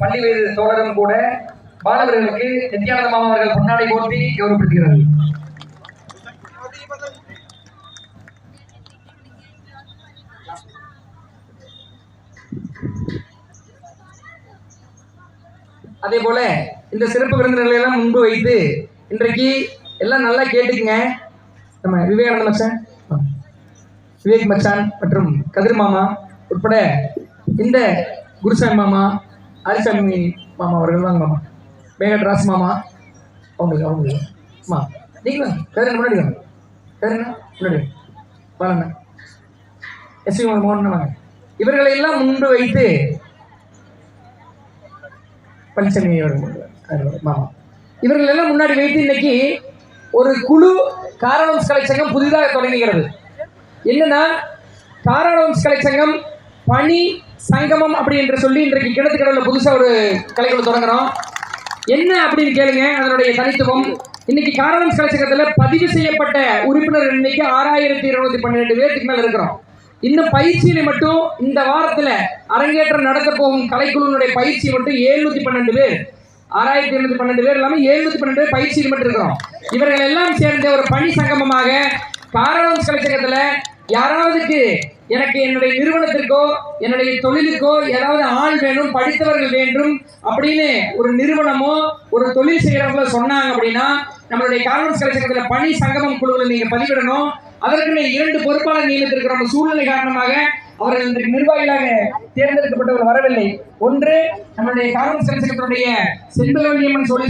பள்ளி வயது தோழரும் கூட மாணவர்களுக்கு நித்யானந்த மாமா அவர்கள் பொன்னாடை போற்றி கௌரவப்படுத்துகிறார்கள். அதே போல இந்த சிறப்பு விருந்தினர்களை எல்லாம் முன்பு வைத்து இன்றைக்கு எல்லாம் நல்லா கேட்டுக்குங்க. நம்ம விவேகானந்த மச்சான் விவேக் மச்சான் மற்றும் கதிர் மாமா உட்பட இந்த குருசாமி மாமா ஆரிசாமி மாமா அவர்கள் வாங்க மாமா. மேகட் ராஸ் மாமா. அவங்களுக்கு அவங்களுக்கு அம்மா நீங்களா? கதிரண்ணா முன்னாடி வாங்க கதிரண்ணா முன்னாடி வாங்க எஸ்வி மோகன் வாங்க இவர்களை எல்லாம் முன்பு வைத்து பழனிசாமி அவர்கள் மாமா. இவர்கள் எல்லாம் முன்னாடி வைத்து இன்னைக்கு ஒரு குழு காரணம்ஸ் கலை சங்கம் புதிதாக தொடங்குகிறது என்னன்னா காரணம்ஸ் கலை சங்கம் பணி சங்கமம் அப்படி என்று சொல்லி இன்றைக்கு கிணத்துக்கடவுல புதுசாக ஒரு கலைக்குழு தொடங்குறோம். என்ன அப்படின்னு கேளுங்க அதனுடைய தனித்துவம். இன்னைக்கு காரணம் கலைச்சகத்தில் பதிவு செய்யப்பட்ட உறுப்பினர் எண்ணிக்கை ஆறாயிரத்தி இருநூத்தி பன்னிரெண்டு பேருக்கு மேல இருக்கிறோம். இந்த பயிற்சியில மட்டும் இந்த வாரத்தில் அரங்கேற்றம் நடத்த போகும் கலைக்குழுவினுடைய பயிற்சி மட்டும் எழுநூத்தி பன்னெண்டு பேர். ஆறாயிரத்தி எழுநூத்தி பன்னெண்டு பேர் இல்லாமல் எழுநூத்தி பன்னெண்டு பேர் பயிற்சியில் மட்டும் இருக்கிறோம். இவர்கள் எல்லாம் சேர்ந்த ஒரு பணி சங்கமமாக காரணம் கலைச்சகத்தில் யாராவதுக்கு எனக்கு என்னுடைய நிறுவனத்திற்கோ என்னுடைய தொழிலுக்கோ ஏதாவது ஆள் வேணும் படித்தவர்கள் வேண்டும் அப்படின்னு ஒரு நிறுவனமோ ஒரு தொழில் செய்கிறவங்களோ சொன்னாங்க அப்படின்னா நம்மளுடைய காரணம் கலை பணி சங்கமம் குழுவில் நீங்க பதிவிடணும். அதற்கு இரண்டு பொறுப்பாளர் நியமித்திருக்கிற சூழ்நிலை காரணமாக அவர்கள் இன்றைக்கு நிர்வாகிகளாக தேர்ந்தெடுக்கப்பட்டவர்கள் வரவில்லை. ஒன்று நம்மளுடைய காரணம் கலை சங்கத்தினுடைய சொல்லி